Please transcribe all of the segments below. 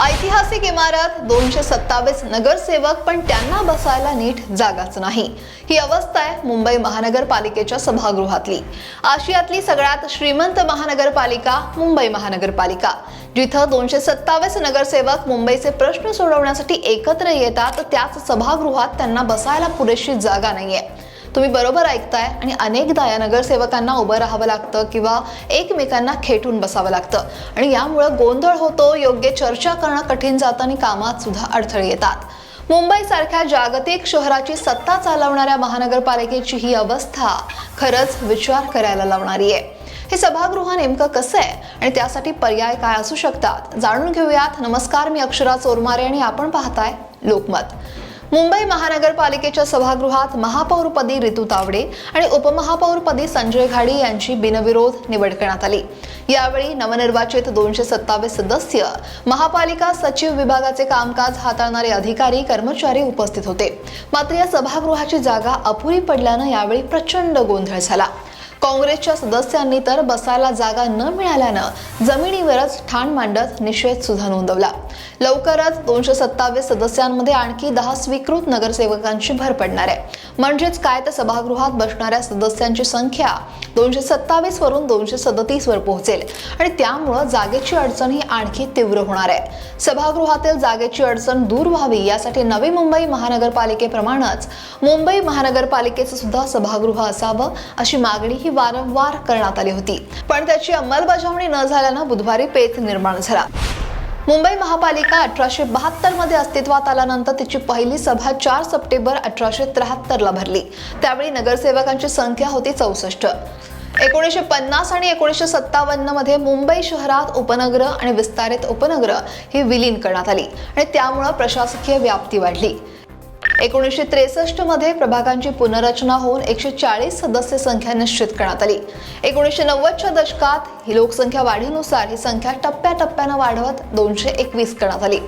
ऐतिहासिक इमारत दोनशे सत्तावीस नगरसेवक पण त्यांना बसायला नीट जागाच नाही. ही अवस्था आहे मुंबई महानगरपालिकेच्या सभागृहातली. आशियातली सगळ्यात श्रीमंत महानगरपालिका मुंबई महानगरपालिका. जिथं दोनशे सत्तावीस नगरसेवक मुंबईचे प्रश्न सोडवण्यासाठी एकत्र येतात त्याच सभागृहात त्यांना बसायला पुरेशी जागा नाहीये. तुम्ही बरोबर ऐकताय आणि अनेकदा या नगरसेवकांना उभं राहावं लागतं किंवा एकमेकांना खेटून बसावं लागतं. आणि यामुळं गोंधळ होतो योग्य चर्चा करणं कठीण जातं आणि कामात सुद्धा अडथळे येतात. मुंबईसारख्या जागतिक शहराची सत्ता चालवणाऱ्या महानगरपालिकेची ही अवस्था खरंच विचार करायला लावणारी आहे. हे सभागृह नेमकं कसं आहे आणि त्यासाठी पर्याय काय असू शकतात? जाणून घेऊयात. नमस्कार मी अक्षरा चोरमारे आणि आपण पाहताय लोकमत. मुंबई महानगरपालिकेच्या सभागृहात महापौरपदी रितू तावडे आणि उपमहापौरपदी संजय घाडी यांची बिनविरोध निवड करण्यात आली. यावेळी नवनिर्वाचित दोनशे सत्तावीस सदस्य महापालिका सचिव विभागाचे कामकाज हाताळणारे अधिकारी कर्मचारी उपस्थित होते. मात्र या सभागृहाची जागा अपुरी पडल्यानं यावेळी प्रचंड गोंधळ झाला. काँग्रेसच्या सदस्यांनी तर बसायला जागा न मिळाल्यानं जमिनीवरच ठाण मांडत निषेध सुद्धा नोंदवला. लवकरच दोनशे सत्तावीस सदस्यांमध्ये आणखी दहा स्वीकृत नगरसेवकांची भर पडणार आहे. म्हणजेच काय तर सभागृहात बसणाऱ्या सदस्यांची संख्या दोनशे सत्तावीस वरून दोनशे सदतीस वर पोहोचेल आणि त्यामुळं जागेची अडचण ही आणखी तीव्र होणार आहे. सभागृहातील जागेची अडचण दूर व्हावी यासाठी नवी मुंबई महानगरपालिकेप्रमाणेच मुंबई महानगरपालिकेचं सुद्धा सभागृह असावं अशी मागणी ही वारंवार करण्यात आली होती. पण त्याची अंमलबजावणी न झाल्यानं बुधवारी पेच निर्माण झाला. मुंबई महापालिका अठराशे बहात्तरमध्ये अस्तित्वात आल्यानंतर तिची पहिली सभा चार सप्टेंबर अठराशे त्र्याहत्तर ला भरली. त्यावेळी नगरसेवकांची संख्या होती चौसष्ट. एकोणीसशे पन्नास आणि एकोणीसशे सत्तावन्नमध्ये मुंबई शहरात उपनगर आणि विस्तारित उपनगर ही विलीन करण्यात आली आणि त्यामुळं प्रशासकीय व्याप्ती वाढली. एकोणीसशे त्रेसष्टमध्ये प्रभागांची पुनर्रचना होऊन एकशे चाळीस सदस्य संख्या निश्चित करण्यात आली. एकोणीसशे नव्वदच्या दशकात ही लोकसंख्या वाढीनुसार ही संख्या टप्प्याटप्प्यानं वाढवत दोनशे एकवीस करण्यात आली.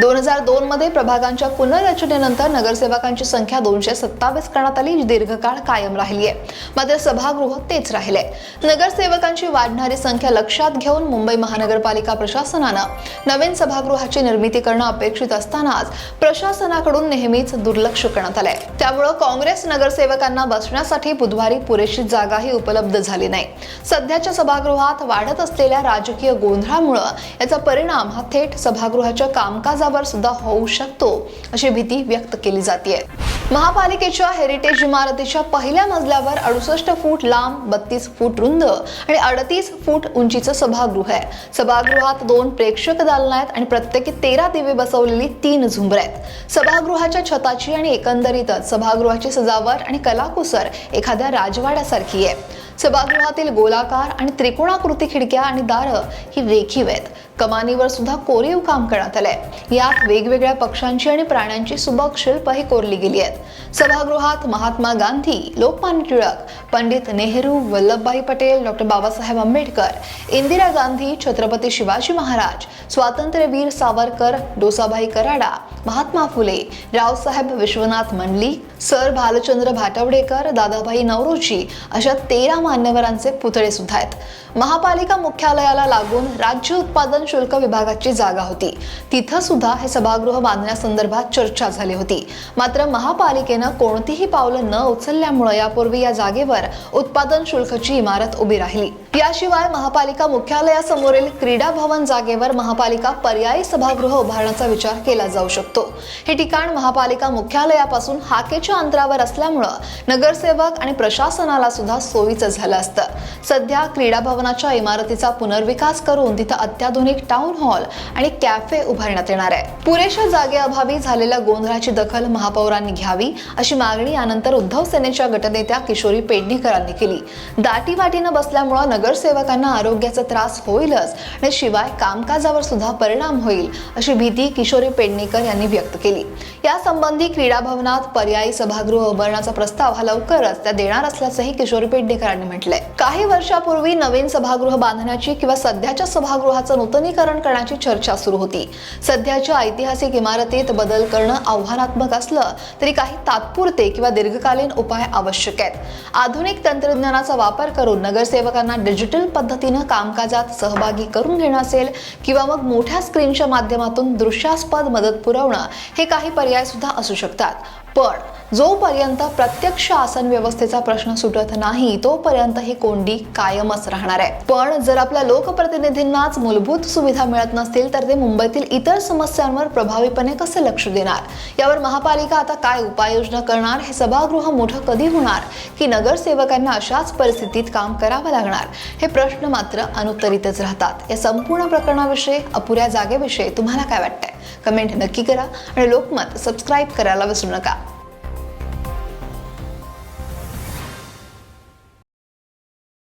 दोन हजार दोन मध्ये प्रभागांच्या पुनर्रचनेनंतर नगरसेवकांची संख्या दोनशे सत्तावीस करण्यात आली. जी दीर्घकाळ कायम राहिली आहे मात्र सभागृह तेच राहिले नगरसेवकांची वाढणारी संख्या लक्षात घेऊन मुंबई महानगरपालिका प्रशासनानं नवीन सभागृहाची निर्मिती करणं अपेक्षित असतानाच प्रशासनाकडून नेहमीच दुर्लक्ष करण्यात आलंय. त्यामुळं काँग्रेस नगरसेवकांना बसण्यासाठी बुधवारी पुरेशी जागाही उपलब्ध झाली नाही. सध्याच्या सभागृहात वाढत असलेल्या राजकीय गोंधळामुळं याचा परिणाम हा थेट सभागृहाच्या कामकाजावर सुद्धा होऊ शकतो अशी भीती व्यक्त केली जाते महापालिकेच्या हेरिटेज इमारतीच्या पहिल्या मजल्यावर अडुसष्ट फूट लांब बत्तीस फूट रुंद आणि अडतीस फूट उंचीचं सभागृह आहे. सभागृहात दोन प्रेक्षक दालना आहेत आणि प्रत्येकी तेरा दिवे बसवलेली तीन झुंबर आहेत. सभागृहाच्या छता छताची आणि एकंदरीतच सभागृहाची सजावट आणि कलाकुसर एखाद्या राजवाड्यासारखी आहे. सभागृहातील गोलाकार आणि त्रिकोणाकृती खिडक्या आणि दारं ही रेखीव आहेत. कमानीवर सुद्धा कोरीव काम करण्यात आलंय. यात वेगवेगळ्या पक्षांची आणि प्राण्यांची सुबक शिल्प ही कोरली गेली आहेत. सभागृहात महात्मा गांधी लोकमान्य टिळक पंडित नेहरू वल्लभभाई पटेल डॉक्टर बाबासाहेब आंबेडकर इंदिरा गांधी छत्रपती शिवाजी महाराज स्वातंत्र्यवीर सावरकर डोसाभाई कराडा महात्मा फुले रावसाहेब विश्वनाथ मंडली सर भालचंद्र भाटवडेकर दादाभाई नवरोजी अशा तेरा मान्यवरांचे पुतळे सुद्धा आहेत. महापालिका मुख्यालयाला लागून राज्य उत्पादन शुल्क विभागाची जागा होती. तिथं सुद्धा हे सभागृह बांधण्यासंदर्भात चर्चा झाली होती. मात्र महापालिकेनं कोणतीही पावलं न उचलल्यामुळे यापूर्वी या जागेवर उत्पादन शुल्कची इमारत उभी राहिली. याशिवाय महापालिका मुख्यालयासमोरील क्रीडा भवन जागेवर महापालिका पर्यायी सभागृह उभारण्याचा विचार केला जाऊ शकतो. हे ठिकाण महापालिका मुख्यालयापासून हाकेच्या अंतरावर असल्यामुळं नगरसेवक आणि प्रशासनाला सुद्धा सोयीचं झालं असतं. सध्या क्रीडा भवनाच्या इमारतीचा पुनर्विकास करून तिथं अत्याधुनिक टाउन हॉल आणि कॅफे उभारण्यात येणार आहे. पुरेशा जागेअभावी झालेल्या गोंधळाची दखल महापौरांनी घ्यावी अशी मागणी यानंतर उद्धव सेनेच्या गटनेत्या किशोरी पेडणेकरांनी केली. दाटीवाटीनं बसल्यामुळं नगरसेवकांना आरोग्याचा त्रास होईलच आणि शिवाय कामकाजावर सुद्धा परिणाम होईल अशी भीती किशोरी पेडणेकर यांनी व्यक्त केली. यासंबंधी क्रीडा भवनात पर्यायी सभागृह उभारण्याचा प्रस्ताव हा लवकरच त्या देणार असल्याचंही किशोरी पेडणेकरांनी म्हटलंय. काही वर्षापूर्वी नवीन सभागृह बांधण्याची किंवा सध्याच्या सभागृहाचं नूतनीकरण करण्याची चर्चा सुरू होती. सध्याच्या ऐतिहासिक इमारतीत बदल करणं आव्हानात्मक असलं तरी काही तात्पुरते किंवा दीर्घकालीन उपाय आवश्यक आहेत. आधुनिक तंत्रज्ञानाचा वापर करून नगरसेवकांना डिजिटल पद्धतीनं कामकाजात सहभागी करून घेणं असेल किंवा मग मोठ्या स्क्रीनच्या माध्यमातून दृश्यास्पद मदत पुरवणं हे काही पर्याय सुद्धा असू शकतात. पण जोपर्यंत प्रत्यक्ष आसन व्यवस्थेचा प्रश्न सुटत नाही तोपर्यंत ही कोंडी कायमच राहणार आहे. पण जर आपल्या लोकप्रतिनिधींनाच मूलभूत सुविधा मिळत नसतील तर ते मुंबईतील इतर समस्यांवर प्रभावीपणे कसे लक्ष देणार? यावर महापालिका आता काय उपाययोजना करणार? हे सभागृह मोठं कधी होणार? की नगरसेवकांना अशाच परिस्थितीत काम करावं लागणार? हे प्रश्न मात्र अनुत्तरितच राहतात. या संपूर्ण प्रकरणाविषयी अपुऱ्या जागेविषयी तुम्हाला काय वाटतंय? कमेंट नक्की करा आणि लोकमत सबस्क्राईब करायला विसरू नका.